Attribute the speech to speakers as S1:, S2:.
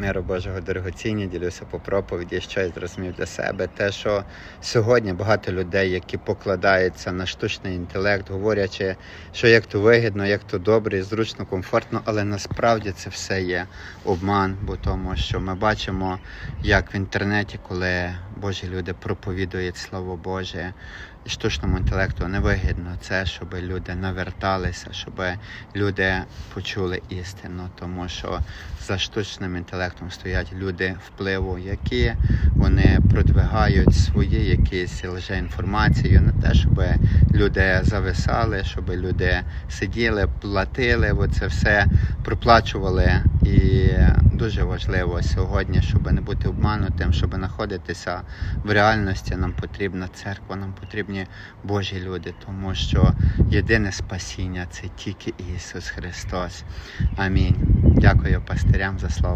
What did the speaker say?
S1: Миру Божого дорогоцінні, ділюся по проповіді, що я зрозумів для себе. Те, що сьогодні багато людей, які покладаються на штучний інтелект, говорячи, що як то вигідно, як то добре, зручно, комфортно, але насправді це все є обман, бо тому що ми бачимо, як в інтернеті, коли Божі люди проповідують Слово Боже, штучному інтелекту не вигідно це, щоб люди наверталися, щоб люди почули істину, тому що за штучним інтелектом стоять люди впливу, які вони продвигають свої якісь лжеінформацію, не те, щоб люди зависали, щоб люди сиділи, платили, оце все проплачували. І дуже важливо сьогодні, щоб не бути обманутим, щоб знаходитися в реальності. Нам потрібна церква, нам потрібні Божі люди, тому що єдине спасіння це тільки Ісус Христос. Амінь. Дякую пастирям за слово.